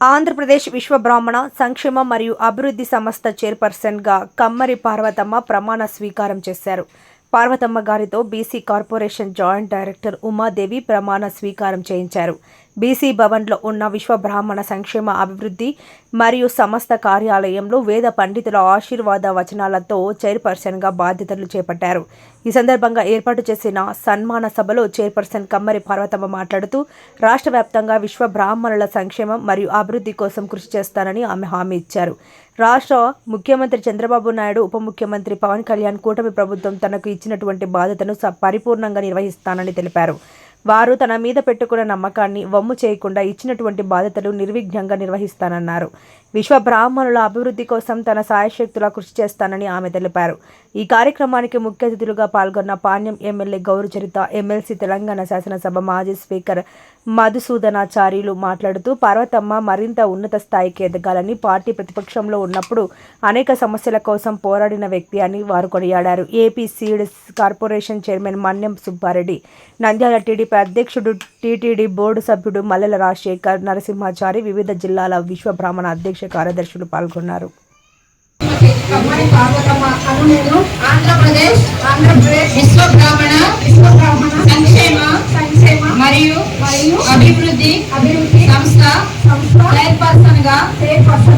ఆంధ్రప్రదేశ్ విశ్వ బ్రాహ్మణ సంక్షేమ మరియు అభివృద్ధి సంస్థ చైర్పర్సన్గా కమ్మరి పార్వతమ్మ ప్రమాణ స్వీకారం చేశారు. పార్వతమ్మ గారితో BC corporation joint director Umadevi ప్రమాణ స్వీకారం చేయించారు. బీసీ భవన్లో ఉన్న విశ్వ బ్రాహ్మణ సంక్షేమ అభివృద్ధి మరియు సంస్థ కార్యాలయంలో వేద పండితుల ఆశీర్వాద వచనాలతో చైర్పర్సన్గా బాధ్యతలు చేపట్టారు. ఈ సందర్భంగా ఏర్పాటు చేసిన సన్మాన సభలో చైర్పర్సన్ కమ్మరి పార్వతమ్మ మాట్లాడుతూ రాష్ట్ర వ్యాప్తంగా విశ్వ బ్రాహ్మణుల సంక్షేమం మరియు అభివృద్ధి కోసం కృషి చేస్తానని ఆమె హామీ ఇచ్చారు. రాష్ట్ర ముఖ్యమంత్రి చంద్రబాబు నాయుడు ఉప ముఖ్యమంత్రి పవన్ కళ్యాణ్ కూటమి ప్రభుత్వం తనకు ఇచ్చినటువంటి బాధ్యతను స- పరిపూర్ణంగా నిర్వహిస్తానని తెలిపారు. వారు తన మీద పెట్టుకున్న నమ్మకాన్ని వమ్ము చేయకుండా ఇచ్చినటువంటి బాధ్యతలు నిర్విఘ్నంగా నిర్వహిస్తానన్నారు. విశ్వ బ్రాహ్మణుల అభివృద్ధి కోసం తన సాయశక్తులా కృషి చేస్తానని ఆమె తెలిపారు. ఈ కార్యక్రమానికి ముఖ్య అతిథులుగా పాల్గొన్న పాణ్యం ఎమ్మెల్యే గౌరచరిత ఎమ్మెల్సీ తెలంగాణ శాసనసభ మాజీ స్పీకర్ మధుసూదనాచార్యులు మాట్లాడుతూ పార్వతమ్మ మరింత ఉన్నత స్థాయికి ఎదగాలని పార్టీ ప్రతిపక్షంలో ఉన్నప్పుడు అనేక సమస్యల కోసం పోరాడిన వ్యక్తి అని వారు కొనియాడారు. AP seeds corporation chairman Manyam Subbareddy Nandyal TDP అధ్యక్షుడు టీటీడీ బోర్డు సభ్యుడు మల్లెల రాజశేఖర్ నరసింహాచారి వివిధ జిల్లాల విశ్వ బ్రాహ్మణ అధ్యక్ష కార్యదర్శులు పాల్గొన్నారు. అభివృద్ధి అభివృద్ధి సంస్థ చైర్పర్సన్గా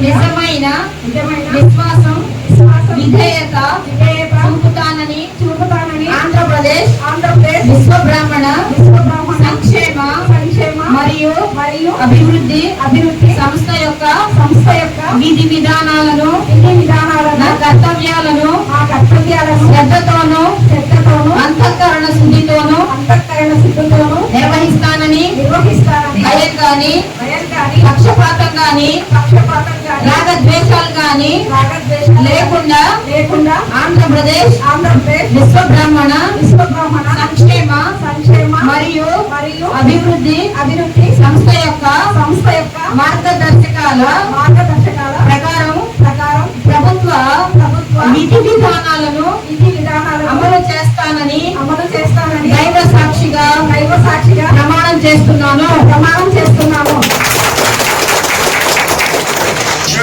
నిజమైన నిజమైన విశ్వాసం విశ్వాసం విధేయత విధేయత చూపుతానని చూపుతానని ఆంధ్రప్రదేశ్ ఆంధ్రప్రదేశ్ విశ్వ బ్రాహ్మణ విశ్వ బ్రాహ్మణ సంక్షేమ సంక్షేమ మరియు మరియు అభివృద్ధి అభివృద్ధి సంస్థ యొక్క సంస్థ యొక్క విధి విధానాలను విధి విధానాలను కర్తవ్యాలను ఆ కర్తవ్యాలను శ్రద్ధతోను గాని రాగద్వేషాలు రాగద్వేషాలు లేకుండా లేకుండా ఆంధ్రప్రదేశ్ ఆంధ్రప్రదేశ్ విశ్వ బ్రాహ్మణ విశ్వ బ్రాహ్మణ సంక్షేమ సంక్షేమ మరియు మరియు అభివృద్ధి అభివృద్ధి సంస్థ యొక్క సంస్థ యొక్క మార్గదర్శకాల మార్గదర్శకాల ప్రకారం ప్రకారం ప్రభుత్వ ప్రభుత్వ విధి విధానాలను విధి విధానాలను అమలు చేస్తానని అమలు చేస్తానని దైవ సాక్షిగా దైవ సాక్షిగా ప్రమాణం చేస్తున్నాను. ప్రమాణం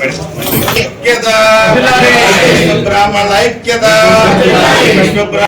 ఒక ఐక్యత విశ్వబ్రాహ్మణ ఐక్యత విశ్వబ్రాహ్మణ